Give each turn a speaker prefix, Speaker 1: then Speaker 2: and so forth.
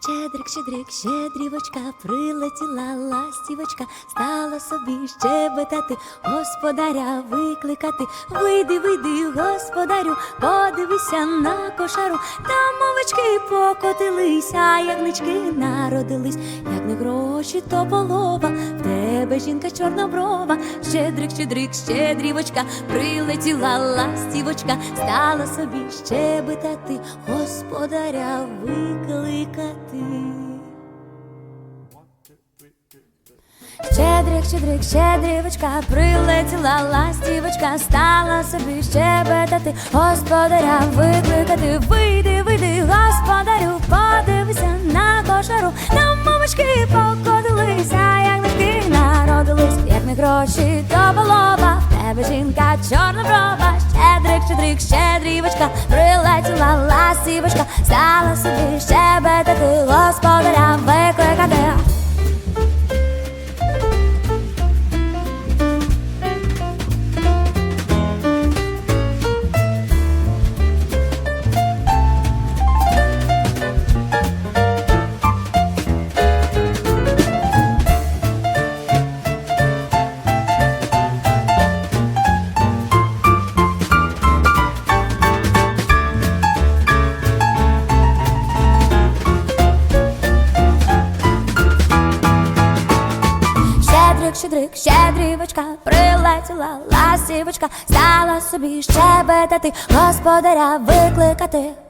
Speaker 1: Щедрик, щедрик, щедрівочка, прилетіла ластівочка, стала собі щебетати, господаря викликати. Вийди, вийди, господарю, подивися на кошару. Там овечки покотилися, ягнички народились, як не гроші, то полова. Тебе жінка чорноброва, щедрик, щедрик, щедрівочка, прилетіла ластівочка, стала собі щебетати, господаря викликати. Щедрик, щедрик, щедрівочка, прилетіла ластівочка, стала собі щебетати, господаря викликати. Вийди, вийди, господарю, подивися гроші, то. В тебе жінка чорноброва, щедрик, щедрик, щедрівочка, прилетіла ласівочка, стала собі щебетати, господаря викликати. Щедрик, щедрівочка, прилетіла ласівочка, стала собі щебетати, господаря викликати.